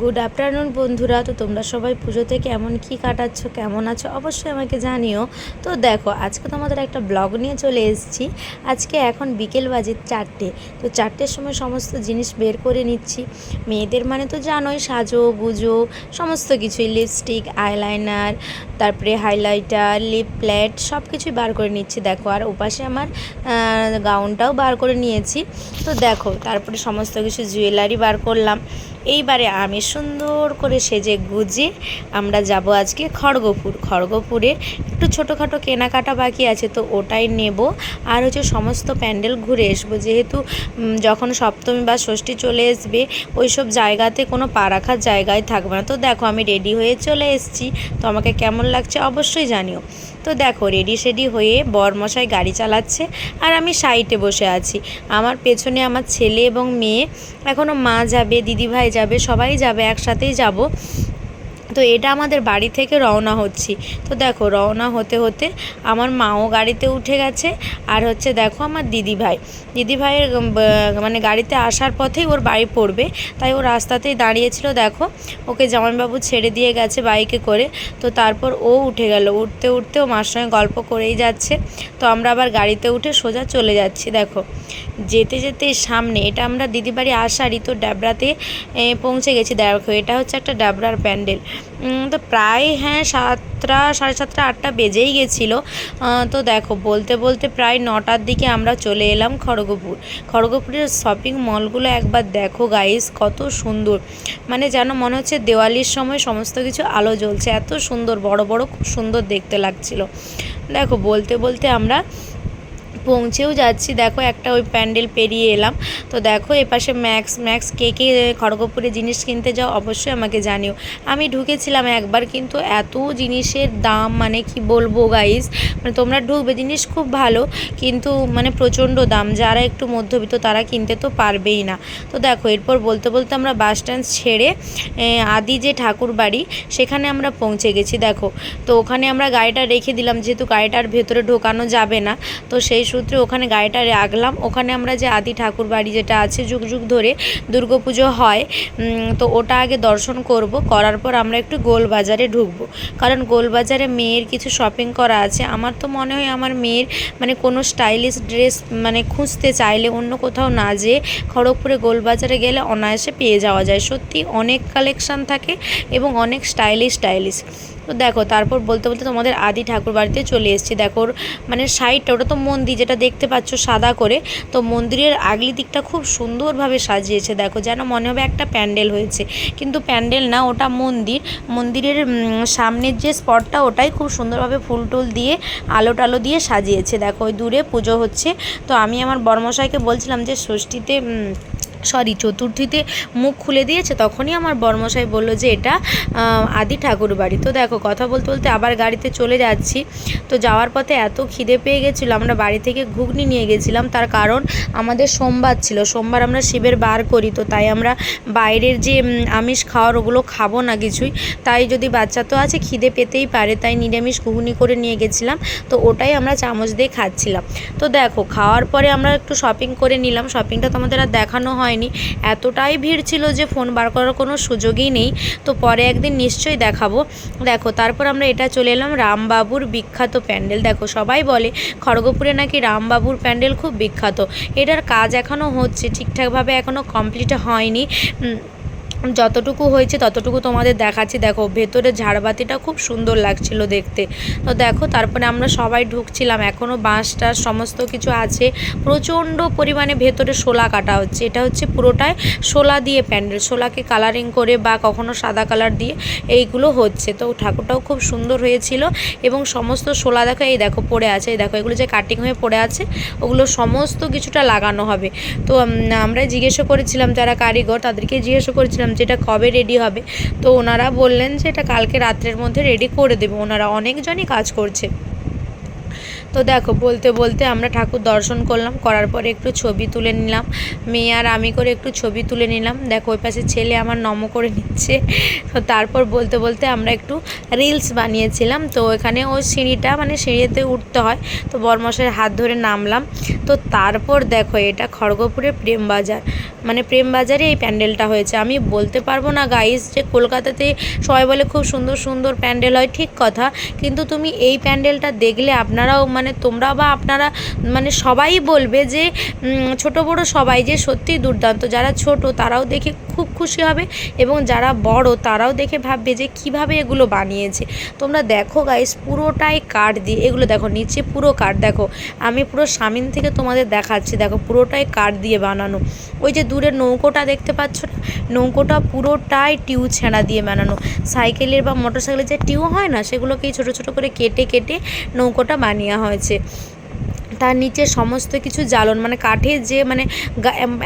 Good afternoon বন্ধুরা। তো তোমরা সবাই পুজোতে কেমন কি কাটাচ্ছ, কেমন আছো অবশ্যই আমাকে জানিও। তো দেখো, আজকে তোমাদের একটা ব্লগ নিয়ে চলে এসেছি। আজকে এখন বিকেল বাজে চারটে। তো চারটের সময় সমস্ত জিনিস বের করে নিচ্ছি। মেয়েদের মানে তো জানোই, সাজো, গুজো, সমস্ত কিছুই। লিপস্টিক আইলাইনার তারপরে হাইলাইটার লিপ প্লেট সব কিছুই বার করে নিচ্ছি। দেখো, আর ওপাশে আমার গাউনটাও বার করে নিয়েছি। তো দেখো, তারপরে সমস্ত কিছু জুয়েলারি বার করলাম। এইবারে আমি সুন্দর করে সেজে গুজে আমরা যাব আজকে খড়গপুর। খড়গপুরে একটু ছোটোখাটো কেনাকাটা বাকি আছে, তো ওটাই নেব। আর হচ্ছে সমস্ত প্যান্ডেল ঘুরে আসব। যেহেতু যখন সপ্তমী বা ষষ্ঠী চলে আসবে ওই সব জায়গাতে কোনো পা রাখার জায়গায় থাকবে না। তো দেখো, আমি রেডি হয়ে চলে এসেছি। তো আমাকে কেমন লাগছে অবশ্যই জানিও। তো দেখো রেডি সেডি হয়ে বরমশাই গাড়ি চালাচ্ছে আর আমি সাইটে বসে আছি। আমার পেছনে আমার ছেলে এবং মেয়ে এখনও মা যাবে, দিদিভাই যাবে, সবাই যাবে, একসাথেই যাব। তো এটা আমাদের বাড়ি থেকে রওনা হচ্ছি। তো দেখো রওনা হতে হতে আমার মাও গাড়িতে উঠে গেছে আর হচ্ছে দেখো আমার দিদিভাই। দিদিভাইয়ের উম, ব- মানে গাড়িতে আসার পথেই ওর বাড়ি পড়বে। তাই ও রাস্তাতেই দাঁড়িয়েছিল দেখো। ওকে জামাইবাবু ছেড়ে দিয়ে গেছে বাইকে করে। তো তারপর ও উঠে গেল। উঠতে উঠতে ও মার সঙ্গে গল্প করেই যাচ্ছে। তো আমরা আবার গাড়িতে উঠে সোজা চলে যাচ্ছি দেখো। যেতে যেতে সামনে এটা আমরা দিদিবাড়ি আসারই তো ডাবরাতে পৌঁছে গেছি। দেখো এটা হচ্ছে একটা ডাবরার প্যান্ডেল। তো প্রায় হ্যাঁ সাতটা, সাড়ে সাতটা, আটটা বেজেই গেছিল। তো দেখো, বলতে বলতে প্রায় নটার দিকে আমরা চলে এলাম খড়গপুর। খড়গপুরের শপিং মলগুলো একবার দেখো গাইস কত সুন্দর। মানে যেন মনে হচ্ছে দেওয়ালির সময় সমস্ত কিছু আলো জ্বলছে। এত সুন্দর, বড় বড়, খুব সুন্দর দেখতে লাগছিল। দেখো, বলতে বলতে আমরা পৌঁছেও যাচ্ছি। দেখো একটা ওই প্যান্ডেল পেরিয়ে এলাম। তো দেখো এপাশে ম্যাক্স ম্যাক্স কে কে খড়গপুরে জিনিস কিনতে যাও অবশ্যই আমাকে জানিও। আমি ঢুকেছিলাম একবার কিন্তু এত জিনিসের দাম মানে কি বলব গাইস মানে তোমরা ঢুকবে, জিনিস খুব ভালো, কিন্তু মানে প্রচণ্ড দাম। যারা একটু মধ্যবিত্ত তারা কিনতে তো পারবেই না। তো দেখো এরপর বলতে বলতে আমরা বাস স্ট্যান্ড ছেড়ে আদি যে ঠাকুর বাড়ি, সেখানে আমরা পৌঁছে গেছি। দেখো, তো ওখানে আমরা গাড়িটা রেখে দিলাম, যেহেতু গাড়িটার ভেতরে ঢোকানো যাবে না, তো সেই সূত্রে ওখানে গাড়িটা রাখলাম। ওখানে আমরা যে আদি ঠাকুর বাড়ি যেটা আছে যুগ যুগ ধরে দুর্গাপুজো হয় তো ওটা আগে দর্শন করব। করার পর আমরা একটু গোলবাজারে ঢুকবো। কারণ গোলবাজারে মেয়ের কিছু শপিং করা আছে। আমার তো মনে হয় আমার মেয়ের মানে কোনো স্টাইলিশ ড্রেস মানে খুঁজতে চাইলে অন্য কোথাও না যেয়ে খড়গপুরে গোলবাজারে গেলে অনায়াসে পেয়ে যাওয়া যায়। সত্যি অনেক কালেকশান থাকে এবং অনেক স্টাইলিশ স্টাইলিশ তো দেখো, তারপর বলতে বলতে তোমাদের আদি ঠাকুর বাড়িতে চলে এসেছি। দেখো মানে সাইডটা, ওটা তো মন্দির, যেটা দেখতে পাচ্ছ সাদা করে। তো মন্দিরের আগলি দিকটা খুব সুন্দরভাবে সাজিয়েছে, দেখো, যেন মনে হবে একটা প্যান্ডেল হয়েছে। কিন্তু প্যান্ডেল না, ওটা মন্দির। মন্দিরের সামনের যে স্পটটা, ওটাই খুব সুন্দরভাবে ফুল টুল দিয়ে, আলো টালো দিয়ে সাজিয়েছে। দেখো, ওই দূরে পুজো হচ্ছে। তো আমি আমার বর্মশাইকে বলছিলাম যে, ষষ্ঠীতে সরি, চতুর্থীতে মুখ খুলে দিয়েছে, তখনই আমার বর্মশাই বলল যে এটা আদি ঠাকুর বাড়ি। তো দেখো, কথা বলতে বলতে আবার গাড়িতে চলে যাচ্ছি। তো যাওয়ার পথে এত খিদে পেয়ে গেছিল, আমরা বাড়ি থেকে ঘুগনি নিয়ে গেছিলাম। তার কারণ আমাদের সোমবার ছিল, সোমবার আমরা শিবের বার করি, তো তাই আমরা বাইরের যে আমিষ খাওয়ার ওগুলো খাব না কিছুই। তাই যদি বাচ্চা তো আছে, খিদে পেতেই পারে, তাই নিরামিষ ঘুগনি করে নিয়ে গেছিলাম। তো ওটাই আমরা চামচ দিয়ে খাচ্ছিলাম। তো দেখো, খাওয়ার পরে আমরা একটু শপিং করে নিলাম। শপিংটা তোমাদের আর দেখানো হয়নি। এতটাই ভিড় ছিল যে ফোন বার করার কোনো সুযোগই নেই। তো পরে একদিন নিশ্চয়ই দেখাবো। দেখো, তারপর আমরা এটা চলে এলাম রামবাবুর বিখ্যাত প্যান্ডেল। দেখো, সবাই বলে খড়গপুরে নাকি রামবাবুর প্যান্ডেল খুব বিখ্যাত। এটার কাজ এখনও হচ্ছে, ঠিকঠাকভাবে এখনও কমপ্লিট হয়নি। যতটুকু হয়েছে ততটুকু তোমাদের দেখাচ্ছি। দেখো, ভেতরে ঝাড়বাতিটা খুব সুন্দর লাগছিল দেখতে। তো দেখো, তারপরে আমরা সবাই ঢুকছিলাম। এখনও বাঁশটা সমস্ত কিছু আছে। প্রচণ্ড পরিমাণে ভেতরে শোলা কাটা হচ্ছে। এটা হচ্ছে পুরোটাই শোলা দিয়ে প্যান্ডেল। শোলাকে কালারিং করে বা কখনো সাদা কালার দিয়ে এইগুলো হচ্ছে। তো ঠাকুরটাও খুব সুন্দর হয়েছিল এবং সমস্ত শোলা দেখো, এই দেখো পড়ে আছে। এই দেখো, এগুলো যে কাটিং হয়ে পড়ে আছে, ওগুলো সমস্ত কিছুটা লাগানো হবে। তো আমরা জিজ্ঞেস করেছিলাম যারা কারিগর তাদেরকে জিজ্ঞেস করেছিলাম যে এটা কবে রেডি হবে। তো ওনারা বললেন যে এটা কালকে রাত্রের মধ্যে রেডি করে দেবে। ওনারা অনেকজনই কাজ করছে। তো দেখো, বলতে বলতে আমরা ঠাকুর দর্শন করলাম, করার পরে একটু ছবি তুলে নিলাম। মেয়ে আর আমি করে একটু ছবি তুলে নিলাম। দেখো, ওই পাশে ছেলে আমার নম করে নিচ্ছে। তো তারপর বলতে বলতে আমরা একটু রিলস বানিয়েছিলাম। তো এখানে ওই সিঁড়িটা মানে সিঁড়িতে উঠতে হয়। তো বরমশাইয়ের হাত ধরে নামলাম। তো তারপর দেখো, এটা খড়গপুরের প্রেমবাজার মানে প্রেমবাজারে এই প্যান্ডেলটা হয়েছে। আমি বলতে পারব না গাইস যে কলকাতাতে সবাই বলে খুব সুন্দর সুন্দর প্যান্ডেল হয়, ঠিক কথা। কিন্তু তুমি এই প্যান্ডেলটা দেখলে আপনারাও মানে তোমরা বা আপনারা মানে সবাই বলবে যে ছোট বড় সবাই যে সত্যিই দুর্দান্ত। যারা ছোট তারাও দেখে খুব খুশি হবে এবং যারা বড় তারাও দেখে ভাববে যে কীভাবে এগুলো বানিয়েছে। তোমরা দেখো গাইস পুরোটাই কাঠ দিয়ে, এগুলো দেখো, নিচে পুরো কাঠ দেখো। আমি পুরো সামিন থেকে তোমাদের দেখাচ্ছি, দেখো পুরোটাই কাঠ দিয়ে বানানো। ওই যে দূরে নৌকোটা দেখতে পাচ্ছ না? নৌকোটা পুরোটাই টিউ ছেঁড়া দিয়ে বানানো। সাইকেলের বা মোটর সাইকেলের যে টিউ হয় না, সেগুলোকেই ছোট ছোট করে কেটে কেটে নৌকোটা বানিয়ে হয়েছে। তার নিচে সমস্ত কিছু জ্বালন মানে কাঠের যে মানে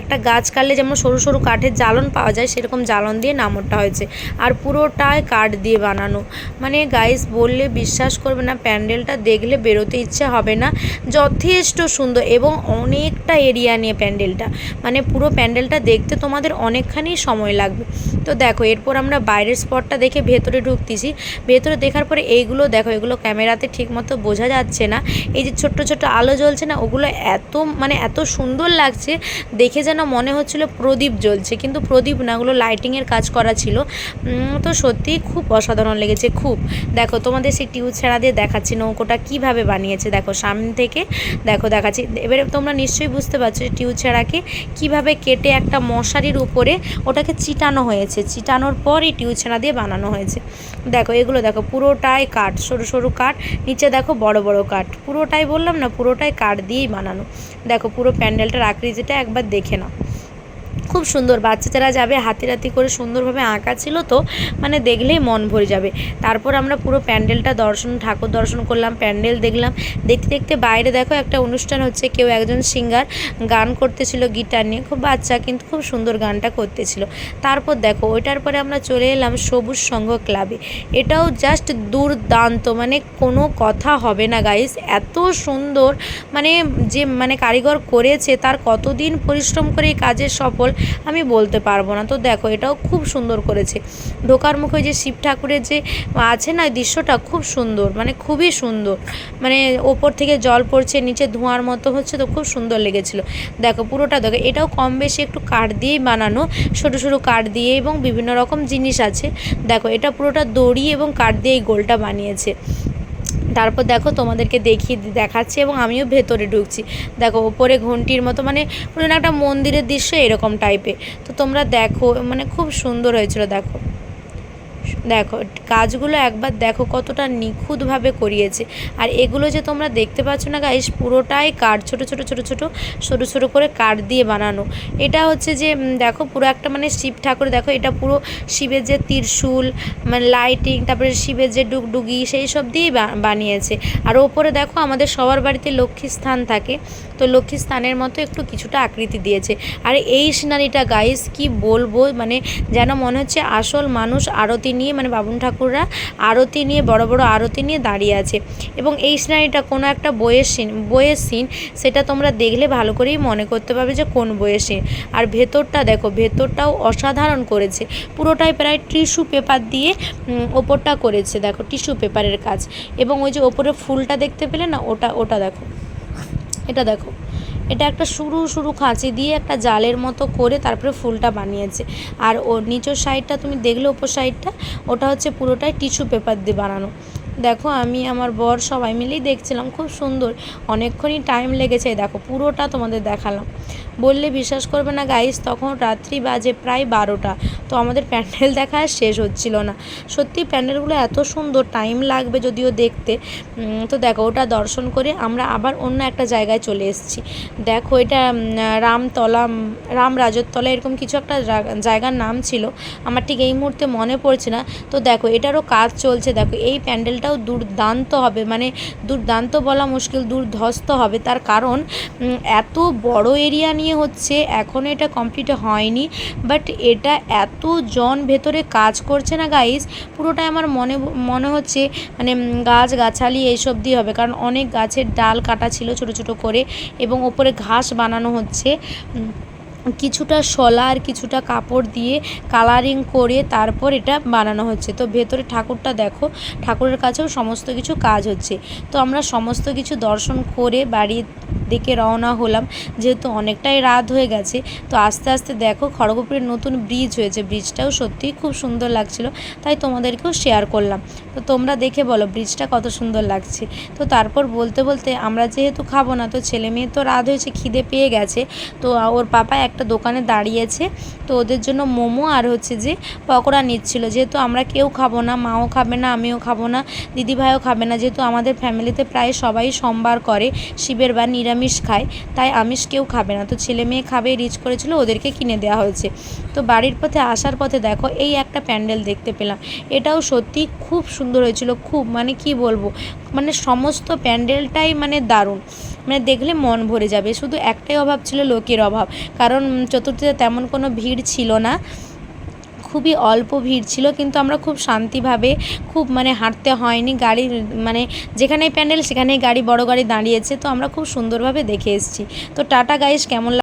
একটা গাছ কাটলে যেমন সরু সরু কাঠের জ্বালন পাওয়া যায়, সেরকম জ্বালন দিয়ে নামরটা হয়েছে। আর পুরোটাই কাঠ দিয়ে বানানো। মানে গাইস বললে বিশ্বাস করবে না, প্যান্ডেলটা দেখলে বেরোতে ইচ্ছে হবে না। যথেষ্ট সুন্দর এবং অনেকটা এরিয়া নিয়ে প্যান্ডেলটা। মানে পুরো প্যান্ডেলটা দেখতে তোমাদের অনেকখানি সময় লাগবে। তো দেখো, এরপর আমরা বাইরের স্পটটা দেখে ভেতরে ঢুকতেছি। ভেতরে দেখার পরে এইগুলো দেখো, এগুলো ক্যামেরাতে ঠিকমতো বোঝা যাচ্ছে না। এই যে ছোট্ট ছোট্ট আলো জ্বলছে না, ওগুলো এত মানে এত সুন্দর লাগছে, দেখে যেন মনে হচ্ছিল প্রদীপ জ্বলছে। কিন্তু প্রদীপ না, ওগুলো লাইটিংয়ের কাজ করা ছিল। তো সত্যিই খুব অসাধারণ লেগেছে, খুব। দেখো, তোমাদের সেই টিউ ছেঁড়া দিয়ে দেখাচ্ছি, নৌকোটা কীভাবে বানিয়েছে। দেখো, সামনে থেকে, দেখো, দেখাচ্ছি। এবারে তোমরা নিশ্চয়ই বুঝতে পারছ টিউ ছেঁড়াকে কীভাবে কেটে একটা মশারির উপরে ওটাকে চিটানো হয়েছে। চিটানোর পর এই টিউ ছেঁড়া দিয়ে বানানো হয়েছে। দেখো, এগুলো দেখো, পুরোটাই কাঠ, সরু সরু কাঠ, নিচে দেখো বড় বড় কাঠ। পুরোটাই বললাম না, পুরোটাই কাঠ দিয়েই বানানো। দেখো পুরো প্যান্ডেলটার আকৃতিটা একবার দেখে নাও। খুব সুন্দর। বাচ্চারা যাবে হাতি রাতি করে সুন্দরভাবে আঁকা ছিল তো মানে দেখলেই মন ভরে যাবে। তারপর আমরা পুরো প্যান্ডেলটা দর্শন, ঠাকুর দর্শন করলাম, প্যান্ডেল দেখলাম। দেখতে দেখতে বাইরে দেখো একটা অনুষ্ঠান হচ্ছে, কেউ একজন সিঙ্গার গান করতেছিল গিটার নিয়ে, খুব বাচ্চা কিন্তু খুব সুন্দর গানটা করতেছিল। তারপর দেখো, ওইটার পরে আমরা চলে এলাম সবুজ সংঘ ক্লাবে। এটাও জাস্ট দুর্দান্ত মানে কোনো কথা হবে না গাইস এত সুন্দর মানে যে মানে কারিগর করেছে, তার কতদিন পরিশ্রম করে এই কাজের সফল আমি বলতে পারব না। তো দেখো, এটাও খুব সুন্দর করেছে। ঢোকার মুখে যে শিব ঠাকুরের যে আছে না দৃশ্যটা খুব সুন্দর মানে খুবই সুন্দর। মানে ওপর থেকে জল পড়ছে, নিচে ধোঁয়ার মতো হচ্ছে, তো খুব সুন্দর লেগেছিল। দেখো, পুরোটা দেখো, এটাও কম বেশি একটু কাঠ দিয়েই বানানো, ছোটো সরু কাঠ দিয়ে এবং বিভিন্ন রকম জিনিস আছে। দেখো, এটা পুরোটা দড়ি এবং কাঠ দিয়ে এই গোলটা বানিয়েছে। তারপর দেখো তোমাদেরকে দেখিয়ে দেখাচ্ছি এবং আমিও ভেতরে ঢুকছি। দেখো, ওপরে ঘন্টির মতো মানে একটা মন্দিরের দৃশ্য এরকম টাইপের তো তোমরা দেখো মানে খুব সুন্দর হয়েছিল, দেখো। দেখো কাজগুলো একবার দেখো কতটা নিখুঁতভাবে করিয়েছে। আর এগুলো যে তোমরা দেখতে পাচ্ছ না গাইস পুরোটাই কাঠ, ছোট ছোট ছোট ছোট, ছোটো ছোটো করে কাঠ দিয়ে বানানো। এটা হচ্ছে যে দেখো পুরো একটা মানে শিব ঠাকুর, দেখো এটা পুরো শিবের যে ত্রিশূল মানে লাইটিং তারপরে শিবের যে ডুগডুগি, সেই সব দিয়েই বানিয়েছে। আর ওপরে দেখো আমাদের সবার বাড়িতে লক্ষ্মী স্থান থাকে, তো লক্ষ্মী স্থানের মতো একটু কিছুটা আকৃতি দিয়েছে। আর এই সিনারিটা গাইস কি বলব মানে যেন মনে হচ্ছে আসল মানুষ আরতি নিয়ে মানে বাবুন ঠাকুররা আরতি নিয়ে, বড় বড় আরতি নিয়ে দাঁড়িয়ে আছে। এবং এই সিনারিটা কোনো একটা বইয়ের সিন বইয়ের সিন, সেটা তোমরা দেখলে ভালো করেই মনে করতে পারবে যে কোন বইয়ের সিন। আর ভেতরটা দেখো, ভেতরটাও অসাধারণ করেছে। পুরোটাই প্রায় টিস্যু পেপার দিয়ে ওপরটা করেছে, দেখো, টিস্যু পেপারের কাজ। এবং ওই যে ওপরে ফুলটা দেখতে পেলে না, ওটা ওটা দেখো। এটা দেখো। এটা একটা সরু সরু খাঁচি দিয়ে একটা জালের মতো করে তারপরে ফুলটা বানিয়েছে। আর ওর নিচের সাইডটা তুমি দেখলে, ওপর সাইডটা, ওটা হচ্ছে পুরোটাই টিস্যু পেপার দিয়ে বানানো। দেখো, আমি আমার বর সবাই মিলেই দেখছিলাম, খুব সুন্দর। অনেকক্ষণই টাইম লেগেছে, দেখো, পুরোটা তোমাদের দেখালাম। বললে বিশ্বাস করবে না গাইস তখন রাত্রি বাজে প্রায় বারোটা। তো আমাদের প্যান্ডেল দেখা শেষ হচ্ছিল না। সত্যি প্যান্ডেলগুলো এত সুন্দর টাইম লাগবে যদিও দেখতে। তো দেখো, ওটা দর্শন করে আমরা আবার অন্য একটা জায়গায় চলে এসেছি। দেখো, এটা রামতলা রাম রাজতলা এরকম কিছু একটা জায়গার নাম ছিল। আমার ঠিক এই মুহূর্তে মনে পড়ছে না। তো দেখো, এটারও কাজ চলছে। দেখো, এই প্যান্ডেলটাও দুর্দান্ত হবে। মানে দুর্দান্ত বলা মুশকিল, দুর্ধস্ত হবে। তার কারণ এত বড় এরিয়া নিয়ে হচ্ছে এখনও এটা কমপ্লিট হয়নি বাট এটা এত জন ভেতরে কাজ করছে না গাইস পুরোটাই আমার মনে মনে হচ্ছে মানে গাছ গাছালি এইসব দিয়ে হবে, কারণ অনেক গাছের ডাল কাটা ছিল ছোট ছোট করে এবং ওপরে ঘাস বানানো হচ্ছে। কিছুটা শলা আর কিছুটা কাপড় দিয়ে কালারিং করে তারপর এটা বানানো হচ্ছে। তো ভেতরে ঠাকুরটা দেখো, ঠাকুরের কাছেও সমস্ত কিছু কাজ হচ্ছে। তো আমরা সমস্ত কিছু দর্শন করে বাড়ির দিকে রওনা হলাম, যেহেতু অনেকটাই রাত হয়ে গেছে। তো আস্তে আস্তে দেখো খড়গপুরের নতুন ব্রিজ হয়েছে। ব্রিজটাও সত্যিই খুব সুন্দর লাগছিল, তাই তোমাদেরকেও শেয়ার করলাম। তো তোমরা দেখে বলো ব্রিজটা কত সুন্দর লাগছে। তো তারপর বলতে বলতে আমরা যেহেতু খাব না, তো ছেলে মেয়ে তো রাত হয়েছে, খিদে পেয়ে গেছে। তো ওর পাপা একটা দোকানে দাঁড়িয়েছে, তো ওদের জন্য মোমো আর হচ্ছে যে পকোড়া নিচ্ছিল। যেহেতু আমরা কেউ খাব না, মাও খাবে না, আমিও খাব না, দিদিভাইও খাবে না, যেহেতু আমাদের ফ্যামিলিতে প্রায় সবাই সোমবার করে, শিবের বা নিরামিষ খায়, তাই আমিষ কেউ খাবে না। তো ছেলে মেয়ে খাবে, রিচ করেছিল, ওদেরকে কিনে দেওয়া হয়েছে। তো বাড়ির পথে আসার পথে দেখো, এই একটা প্যান্ডেল দেখতে পেলাম। এটাও সত্যি খুব সুন্দর হয়েছিল, খুব মানে কি বলব? মানে সমস্ত প্যান্ডেলটাই মানে দারুণ। মানে দেখলে মন ভরে যাবে। শুধু একটাই অভাব ছিল, লোকের অভাব। কারণ চতুর্থীতে তেমন কোনো ভিড় ছিল না। খুবই অল্প ভিড় ছিল, কিন্তু আমরা খুব শান্তিভাবে খুব মানে হাঁটতে হয়নি, গাড়ি মানে যেখানেই প্যান্ডেল সেখানেই গাড়ি, বড় গাড়ি দাঁড়িয়েছে, তো আমরা খুব সুন্দরভাবে দেখে এসেছি। তো টাটা গাইস কেমন